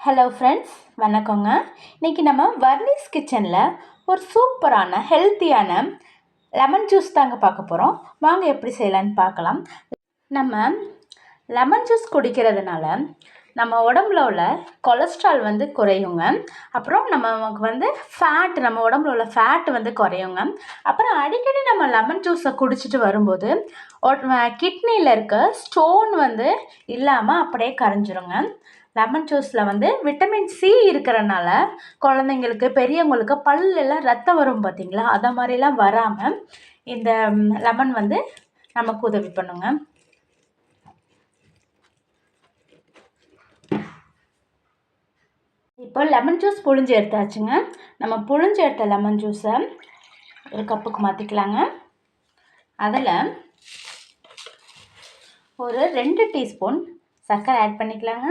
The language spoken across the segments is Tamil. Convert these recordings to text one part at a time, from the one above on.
ஹலோ ஃப்ரெண்ட்ஸ் வணக்கங்க. இன்றைக்கி நம்ம வர்னிஸ் கிச்சனில் ஒரு சூப்பரான ஹெல்த்தியான லெமன் ஜூஸ் தாங்க பார்க்க போகிறோம் வாங்க எப்படி செய்யலான்னு பார்க்கலாம். நம்ம லெமன் ஜூஸ் குடிக்கிறதுனால நம்ம உடம்புல உள்ள கொலஸ்ட்ரால் வந்து குறையுங்க. அப்புறம் நமக்கு வந்து ஃபேட் நம்ம உடம்புல உள்ள ஃபேட் வந்து குறையுங்க. அப்புறம் அடிக்கடி நம்ம லெமன் ஜூஸை குடிச்சிட்டு வரும்போது கிட்னியில் இருக்க ஸ்டோன் வந்து இல்லாமல் அப்படியே கரைஞ்சிருங்க. லெமன் ஜூஸில் வந்து விட்டமின் சி இருக்கிறனால குழந்தைங்களுக்கு பெரியவங்களுக்கு பல்லெல்லாம் ரத்தம் வரும் பார்த்தீங்களா அதை மாதிரிலாம் வராமல் இந்த லெமன் வந்து நமக்கு உதவி பண்ணுங்க. இப்போ லெமன் ஜூஸ் புழிஞ்சு எடுத்தாச்சுங்க. நம்ம புழிஞ்சு எடுத்த லெமன் ஜூஸை ஒரு கப்புக்கு மாற்றிக்கலாங்க அதில் ஒரு ரெண்டு டீஸ்பூன் சர்க்கரை ஆட் பண்ணிக்கலாங்க.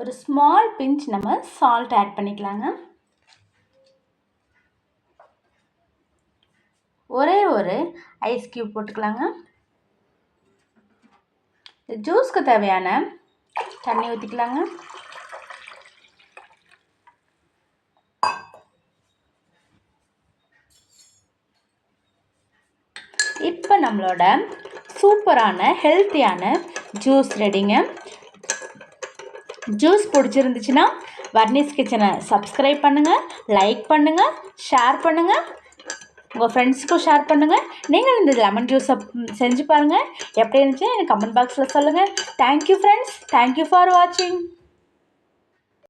ஒரு ஸ்மால் பிஞ்ச் நம்ம சால்ட் ஆட் பண்ணிக்கலாங்க. ஒரே ஒரு ஐஸ் க்யூப் போட்டுக்கலாங்க. ஜூஸ்க்கு தேவையான தண்ணி ஊற்றிக்கலாங்க இப்போ நம்மளோட சூப்பரான ஹெல்த்தியான ஜூஸ் ரெடிங்க. ஜூஸ் பிடிச்சிருந்துச்சுன்னா வர்னிஸ் கிச்சனை சப்ஸ்கிரைப் பண்ணுங்கள் லைக் பண்ணுங்கள் ஷேர் பண்ணுங்கள் உங்கள் ஃப்ரெண்ட்ஸுக்கும் ஷேர் பண்ணுங்கள் நீங்கள் இந்த லெமன் ஜூஸை செஞ்சு பாருங்கள் எப்படி இருந்துச்சு எனக்கு கமெண்ட் பாக்ஸில் சொல்லுங்கள் தேங்க்யூ ஃப்ரெண்ட்ஸ் தேங்க்யூ ஃபார் வாட்சிங்